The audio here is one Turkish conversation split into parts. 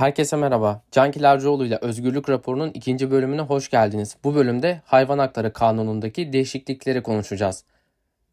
Herkese merhaba. Can Kilercioğlu ile Özgürlük Raporu'nun ikinci bölümüne hoş geldiniz. Bu bölümde hayvan hakları kanunundaki değişiklikleri konuşacağız.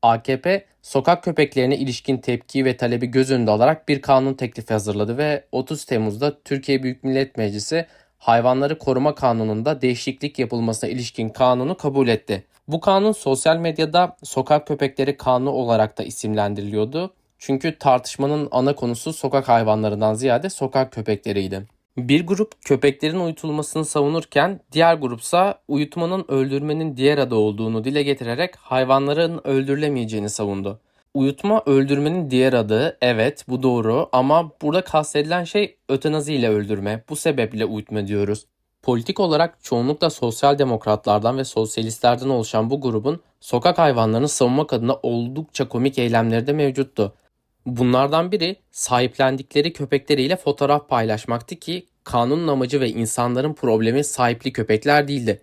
AKP, sokak köpeklerine ilişkin tepki ve talebi göz önünde alarak bir kanun teklifi hazırladı ve 30 Temmuz'da Türkiye Büyük Millet Meclisi Hayvanları Koruma Kanunu'nda değişiklik yapılmasına ilişkin kanunu kabul etti. Bu kanun sosyal medyada sokak köpekleri kanunu olarak da isimlendiriliyordu. Çünkü tartışmanın ana konusu sokak hayvanlarından ziyade sokak köpekleriydi. Bir grup köpeklerin uyutulmasını savunurken diğer grupsa uyutmanın öldürmenin diğer adı olduğunu dile getirerek hayvanların öldürülemeyeceğini savundu. Uyutma öldürmenin diğer adı evet bu doğru ama burada kastedilen şey ötenazi ile öldürme. Bu sebeple uyutma diyoruz. Politik olarak çoğunlukla sosyal demokratlardan ve sosyalistlerden oluşan bu grubun sokak hayvanlarını savunmak adına oldukça komik eylemleri de mevcuttu. Bunlardan biri sahiplendikleri köpekleriyle fotoğraf paylaşmaktı ki kanunun amacı ve insanların problemi sahipli köpekler değildi.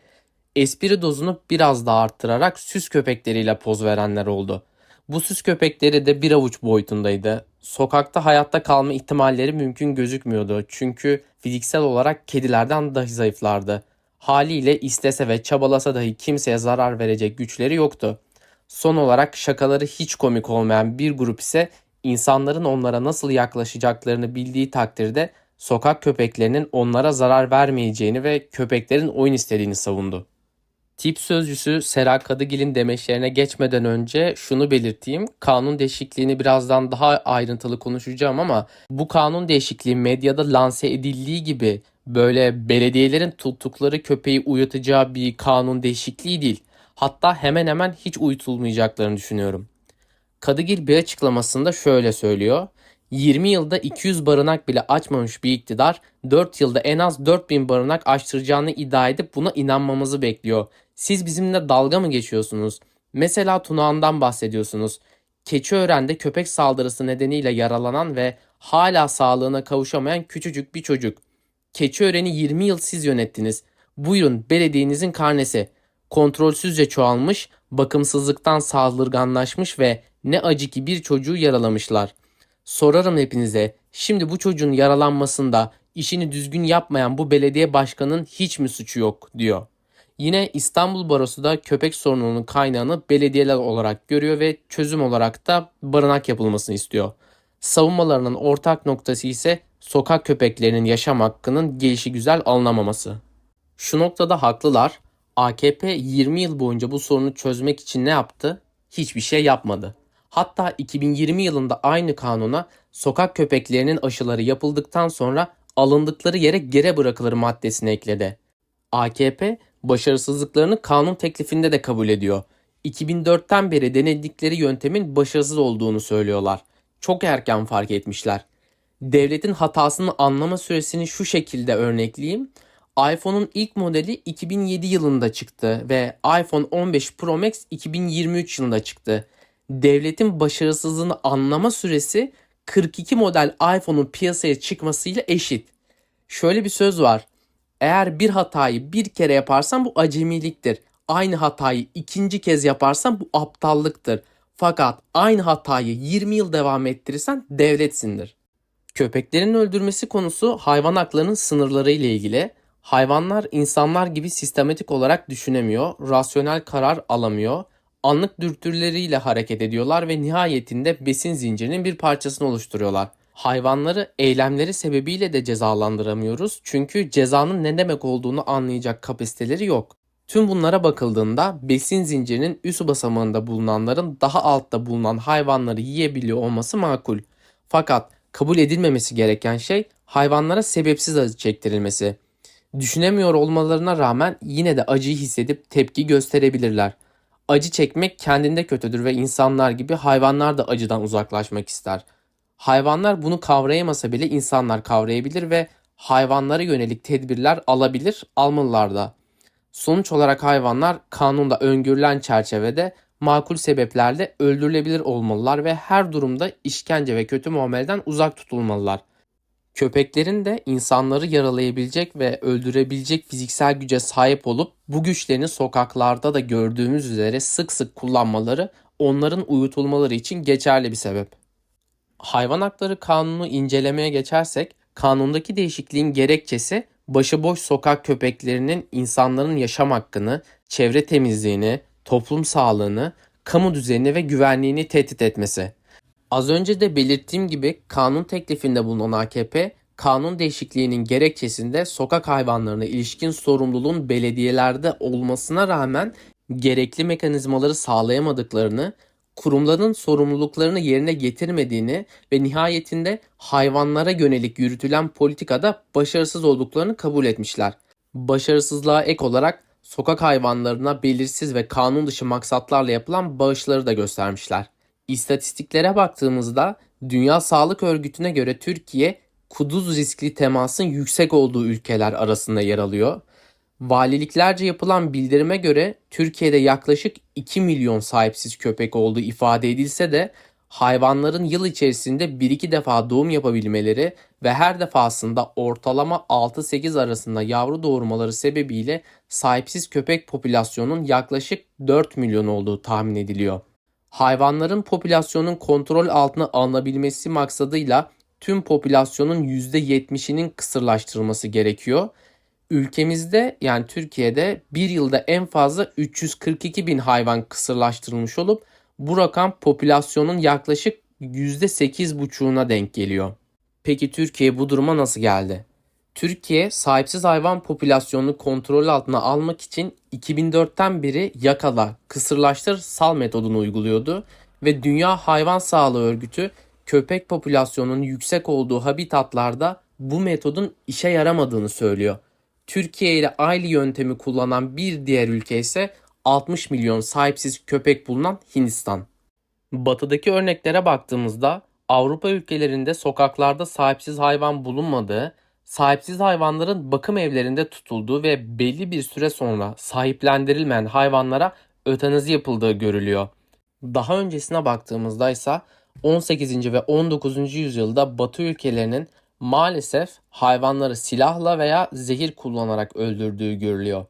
Espri dozunu biraz daha arttırarak süs köpekleriyle poz verenler oldu. Bu süs köpekleri de bir avuç boyutundaydı. Sokakta hayatta kalma ihtimalleri mümkün gözükmüyordu çünkü fiziksel olarak kedilerden dahi zayıflardı. Haliyle istese ve çabalasa dahi kimseye zarar verecek güçleri yoktu. Son olarak şakaları hiç komik olmayan bir grup ise insanların onlara nasıl yaklaşacaklarını bildiği takdirde sokak köpeklerinin onlara zarar vermeyeceğini ve köpeklerin oyun istediğini savundu. Tip sözcüsü Sera Kadıgil'in demeçlerine geçmeden önce şunu belirteyim. Kanun değişikliğini birazdan daha ayrıntılı konuşacağım ama bu kanun değişikliği medyada lanse edildiği gibi böyle belediyelerin tuttukları köpeği uyutacağı bir kanun değişikliği değil. Hatta hemen hemen hiç uyutulmayacaklarını düşünüyorum. Kadıgil bir açıklamasında şöyle söylüyor. 20 yılda 200 barınak bile açmamış bir iktidar 4 yılda en az 4000 barınak açtıracağını iddia edip buna inanmamızı bekliyor. Siz bizimle dalga mı geçiyorsunuz? Mesela Tunağan'dan bahsediyorsunuz. Keçiören'de köpek saldırısı nedeniyle yaralanan ve hala sağlığına kavuşamayan küçücük bir çocuk. Keçiören'i 20 yıl siz yönettiniz. Buyurun belediyenizin karnesi. Kontrolsüzce çoğalmış, bakımsızlıktan saldırganlaşmış ve ne acı ki bir çocuğu yaralamışlar. Sorarım hepinize, şimdi bu çocuğun yaralanmasında işini düzgün yapmayan bu belediye başkanının hiç mi suçu yok diyor. Yine İstanbul Barosu da köpek sorununun kaynağını belediyeler olarak görüyor ve çözüm olarak da barınak yapılmasını istiyor. Savunmalarının ortak noktası ise sokak köpeklerinin yaşam hakkının gelişi güzel alınamaması. Şu noktada haklılar. AKP 20 yıl boyunca bu sorunu çözmek için ne yaptı? Hiçbir şey yapmadı. Hatta 2020 yılında aynı kanuna sokak köpeklerinin aşıları yapıldıktan sonra alındıkları yere geri bırakılır maddesini ekledi. AKP başarısızlıklarını kanun teklifinde de kabul ediyor. 2004'ten beri denedikleri yöntemin başarısız olduğunu söylüyorlar. Çok erken fark etmişler. Devletin hatasını anlama süresini şu şekilde örnekleyeyim. iPhone'un ilk modeli 2007 yılında çıktı ve iPhone 15 Pro Max 2023 yılında çıktı. Devletin başarısızlığını anlama süresi 42 model iPhone'un piyasaya çıkmasıyla eşit. Şöyle bir söz var. Eğer bir hatayı bir kere yaparsan bu acemiliktir. Aynı hatayı ikinci kez yaparsan bu aptallıktır. Fakat aynı hatayı 20 yıl devam ettirirsen devletsindir. Köpeklerin öldürmesi konusu hayvan haklarının sınırları ile ilgili. Hayvanlar insanlar gibi sistematik olarak düşünemiyor, rasyonel karar alamıyor, anlık dürtüleriyle hareket ediyorlar ve nihayetinde besin zincirinin bir parçasını oluşturuyorlar. Hayvanları eylemleri sebebiyle de cezalandıramıyoruz çünkü cezanın ne demek olduğunu anlayacak kapasiteleri yok. Tüm bunlara bakıldığında besin zincirinin üst basamağında bulunanların daha altta bulunan hayvanları yiyebiliyor olması makul. Fakat kabul edilmemesi gereken şey hayvanlara sebepsiz acı çektirilmesi. Düşünemiyor olmalarına rağmen yine de acıyı hissedip tepki gösterebilirler. Acı çekmek kendinde kötüdür ve insanlar gibi hayvanlar da acıdan uzaklaşmak ister. Hayvanlar bunu kavrayamasa bile insanlar kavrayabilir ve hayvanlara yönelik tedbirler alabilir, almalılar da. Sonuç olarak hayvanlar kanunda öngörülen çerçevede makul sebeplerle öldürülebilir olmalılar ve her durumda işkence ve kötü muameleden uzak tutulmalılar. Köpeklerin de insanları yaralayabilecek ve öldürebilecek fiziksel güce sahip olup bu güçlerini sokaklarda da gördüğümüz üzere sık sık kullanmaları onların uyutulmaları için geçerli bir sebep. Hayvan Hakları Kanunu incelemeye geçersek Kanundaki değişikliğin gerekçesi başıboş sokak köpeklerinin insanların yaşam hakkını, çevre temizliğini, toplum sağlığını, kamu düzenini ve güvenliğini tehdit etmesi. Az önce de belirttiğim gibi kanun teklifinde bulunan AKP, kanun değişikliğinin gerekçesinde sokak hayvanlarına ilişkin sorumluluğun belediyelerde olmasına rağmen gerekli mekanizmaları sağlayamadıklarını, kurumların sorumluluklarını yerine getirmediğini ve nihayetinde hayvanlara yönelik yürütülen politikada başarısız olduklarını kabul etmişler. Başarısızlığa ek olarak sokak hayvanlarına belirsiz ve kanun dışı maksatlarla yapılan bağışları da göstermişler. İstatistiklere baktığımızda Dünya Sağlık Örgütü'ne göre Türkiye kuduz riskli temasın yüksek olduğu ülkeler arasında yer alıyor. Valiliklerce yapılan bildirime göre Türkiye'de yaklaşık 2 milyon sahipsiz köpek olduğu ifade edilse de hayvanların yıl içerisinde 1-2 defa doğum yapabilmeleri ve her defasında ortalama 6-8 arasında yavru doğurmaları sebebiyle sahipsiz köpek popülasyonunun yaklaşık 4 milyon olduğu tahmin ediliyor. Hayvanların popülasyonun kontrol altına alınabilmesi maksadıyla tüm popülasyonun %70'inin kısırlaştırılması gerekiyor. Ülkemizde yani Türkiye'de bir yılda en fazla 342 bin hayvan kısırlaştırılmış olup bu rakam popülasyonun yaklaşık %8,5'una denk geliyor. Peki Türkiye bu duruma nasıl geldi? Türkiye sahipsiz hayvan popülasyonunu kontrol altına almak için 2004'ten beri yakala, kısırlaştır, sal metodunu uyguluyordu ve Dünya Hayvan Sağlığı Örgütü köpek popülasyonunun yüksek olduğu habitatlarda bu metodun işe yaramadığını söylüyor. Türkiye ile aynı yöntemi kullanan bir diğer ülke ise 60 milyon sahipsiz köpek bulunan Hindistan. Batıdaki örneklere baktığımızda Avrupa ülkelerinde sokaklarda sahipsiz hayvan bulunmadığı, sahipsiz hayvanların bakım evlerinde tutulduğu ve belli bir süre sonra sahiplendirilmeyen hayvanlara ötenazi yapıldığı görülüyor. Daha öncesine baktığımızda ise 18. ve 19. yüzyılda Batı ülkelerinin maalesef hayvanları silahla veya zehir kullanarak öldürdüğü görülüyor.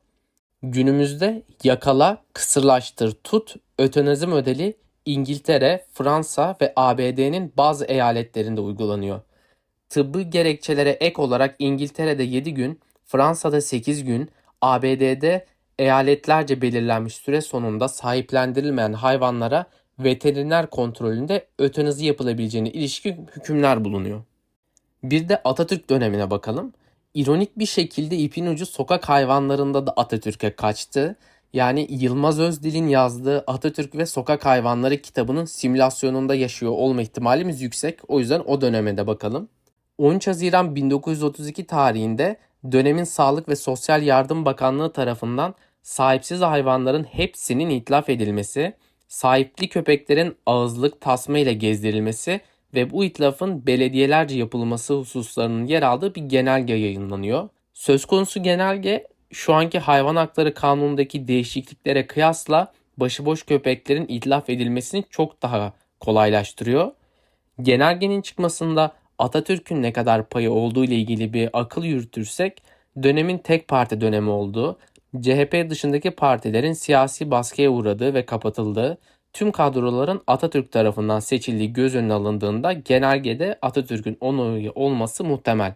Günümüzde yakala, kısırlaştır, tut, ötenazi modeli İngiltere, Fransa ve ABD'nin bazı eyaletlerinde uygulanıyor. Tıbbi gerekçelere ek olarak İngiltere'de 7 gün, Fransa'da 8 gün, ABD'de eyaletlerce belirlenmiş süre sonunda sahiplendirilmeyen hayvanlara veteriner kontrolünde ötenazi yapılabileceğine ilişkin hükümler bulunuyor. Bir de Atatürk dönemine bakalım. İronik bir şekilde ipin ucu sokak hayvanlarında da Atatürk'e kaçtı. Yani Yılmaz Özdil'in yazdığı Atatürk ve Sokak Hayvanları kitabının simülasyonunda yaşıyor olma ihtimalimiz yüksek. O yüzden o döneme de bakalım. 13 Haziran 1932 tarihinde dönemin Sağlık ve Sosyal Yardım Bakanlığı tarafından sahipsiz hayvanların hepsinin itlaf edilmesi, sahipli köpeklerin ağızlık tasma ile gezdirilmesi ve bu itlafın belediyelerce yapılması hususlarının yer aldığı bir genelge yayınlanıyor. Söz konusu genelge şu anki hayvan hakları kanunundaki değişikliklere kıyasla başıboş köpeklerin itlaf edilmesini çok daha kolaylaştırıyor. Genelgenin çıkmasında Atatürk'ün ne kadar payı olduğu ile ilgili bir akıl yürütürsek dönemin tek parti dönemi olduğu, CHP dışındaki partilerin siyasi baskıya uğradığı ve kapatıldığı, tüm kadroların Atatürk tarafından seçildiği göz önüne alındığında genelgede Atatürk'ün onayı olması muhtemel.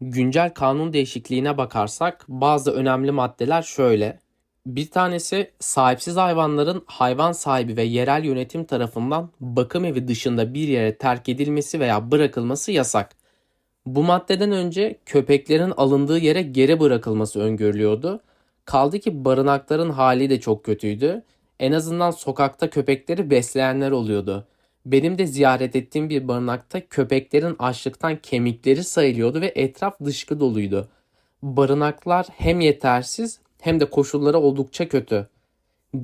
Güncel kanun değişikliğine bakarsak bazı önemli maddeler şöyle. Bir tanesi sahipsiz hayvanların hayvan sahibi ve yerel yönetim tarafından bakım evi dışında bir yere terk edilmesi veya bırakılması yasak. Bu maddeden önce köpeklerin alındığı yere geri bırakılması öngörülüyordu. Kaldı ki barınakların hali de çok kötüydü. En azından sokakta köpekleri besleyenler oluyordu. Benim de ziyaret ettiğim bir barınakta köpeklerin açlıktan kemikleri sayılıyordu ve etraf dışkı doluydu. Barınaklar hem yetersiz hem de koşulları oldukça kötü.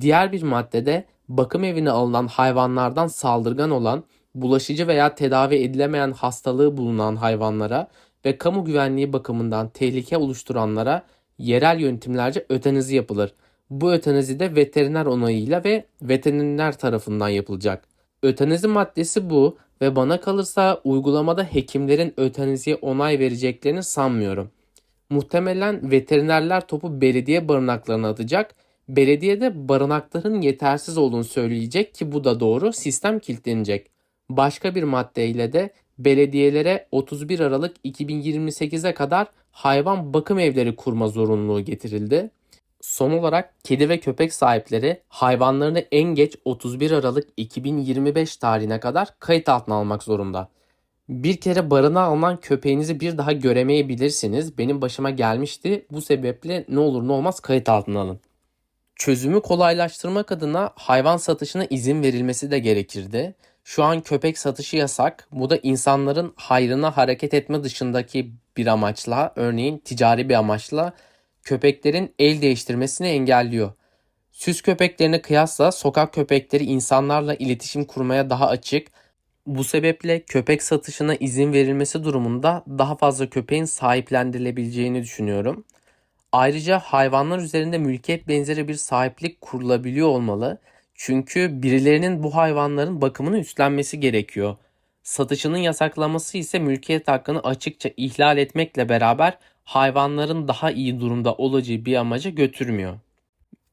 Diğer bir maddede bakım evine alınan hayvanlardan saldırgan olan, bulaşıcı veya tedavi edilemeyen hastalığı bulunan hayvanlara ve kamu güvenliği bakımından tehlike oluşturanlara yerel yönetimlerce ötenizi yapılır. Bu ötenizi de veteriner onayıyla ve veteriner tarafından yapılacak. Ötenizi maddesi bu ve bana kalırsa uygulamada hekimlerin öteniziye onay vereceklerini sanmıyorum. Muhtemelen veterinerler topu belediye barınaklarına atacak. Belediye de barınakların yetersiz olduğunu söyleyecek ki bu da doğru. Sistem kilitlenecek. Başka bir maddeyle de belediyelere 31 Aralık 2028'e kadar hayvan bakım evleri kurma zorunluluğu getirildi. Son olarak kedi ve köpek sahipleri hayvanlarını en geç 31 Aralık 2025 tarihine kadar kayıt altına almak zorunda. Bir kere barınağa alınan köpeğinizi bir daha göremeyebilirsiniz. Benim başıma gelmişti. Bu sebeple ne olur ne olmaz kayıt altına alın. Çözümü kolaylaştırmak adına hayvan satışına izin verilmesi de gerekirdi. Şu an köpek satışı yasak. Bu da insanların hayrına hareket etme dışındaki bir amaçla, örneğin ticari bir amaçla köpeklerin el değiştirmesini engelliyor. Süs köpeklerine kıyasla sokak köpekleri insanlarla iletişim kurmaya daha açık. Bu sebeple köpek satışına izin verilmesi durumunda daha fazla köpeğin sahiplendirilebileceğini düşünüyorum. Ayrıca hayvanlar üzerinde mülkiyet benzeri bir sahiplik kurulabiliyor olmalı. Çünkü birilerinin bu hayvanların bakımını üstlenmesi gerekiyor. Satışının yasaklanması ise mülkiyet hakkını açıkça ihlal etmekle beraber hayvanların daha iyi durumda olacağı bir amaca götürmüyor.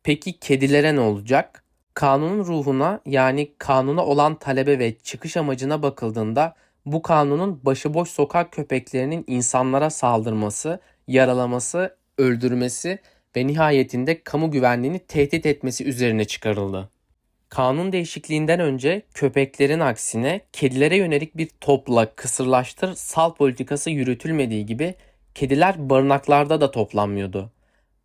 Peki kedilere ne olacak? Kanunun ruhuna yani kanuna olan talebe ve çıkış amacına bakıldığında bu kanunun başıboş sokak köpeklerinin insanlara saldırması, yaralaması, öldürmesi ve nihayetinde kamu güvenliğini tehdit etmesi üzerine çıkarıldı. Kanun değişikliğinden önce köpeklerin aksine kedilere yönelik bir topla kısırlaştır sal politikası yürütülmediği gibi kediler barınaklarda da toplanmıyordu.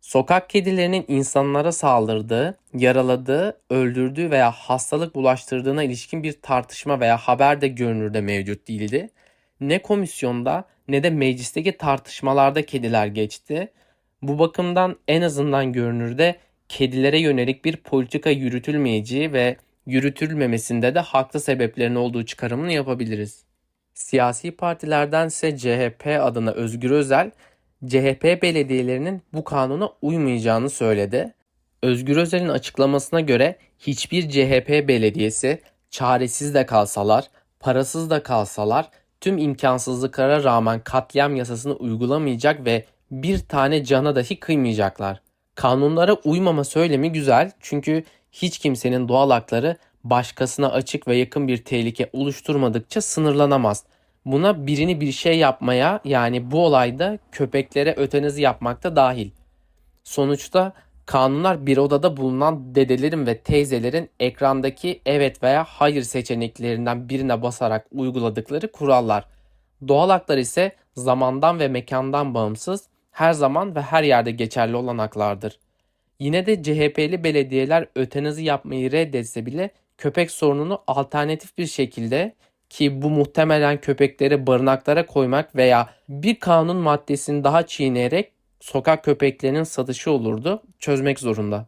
Sokak kedilerinin insanlara saldırdığı, yaraladığı, öldürdüğü veya hastalık bulaştırdığına ilişkin bir tartışma veya haber de görünürde mevcut değildi. Ne komisyonda ne de meclisteki tartışmalarda kediler geçti. Bu bakımdan en azından görünürde kedilere yönelik bir politika yürütülmeyeceği ve yürütülmemesinde de haklı sebeplerin olduğu çıkarımını yapabiliriz. Siyasi partilerdense CHP adına Özgür Özel, CHP belediyelerinin bu kanuna uymayacağını söyledi. Özgür Özel'in açıklamasına göre hiçbir CHP belediyesi çaresiz de kalsalar, parasız da kalsalar tüm imkansızlıklara rağmen katliam yasasını uygulamayacak ve bir tane cana dahi kıymayacaklar. Kanunlara uymama söylemi güzel çünkü hiç kimsenin doğal hakları başkasına açık ve yakın bir tehlike oluşturmadıkça sınırlanamaz. Buna birini bir şey yapmaya yani bu olayda köpeklere ötenizi yapmak da dahil. Sonuçta kanunlar bir odada bulunan dedelerin ve teyzelerin ekrandaki evet veya hayır seçeneklerinden birine basarak uyguladıkları kurallar. Doğal haklar ise zamandan ve mekandan bağımsız her zaman ve her yerde geçerli olan haklardır. Yine de CHP'li belediyeler ötenazi yapmayı reddetse bile köpek sorununu alternatif bir şekilde ki bu muhtemelen köpekleri barınaklara koymak veya bir kanun maddesini daha çiğneyerek sokak köpeklerinin satışı olurdu çözmek zorunda.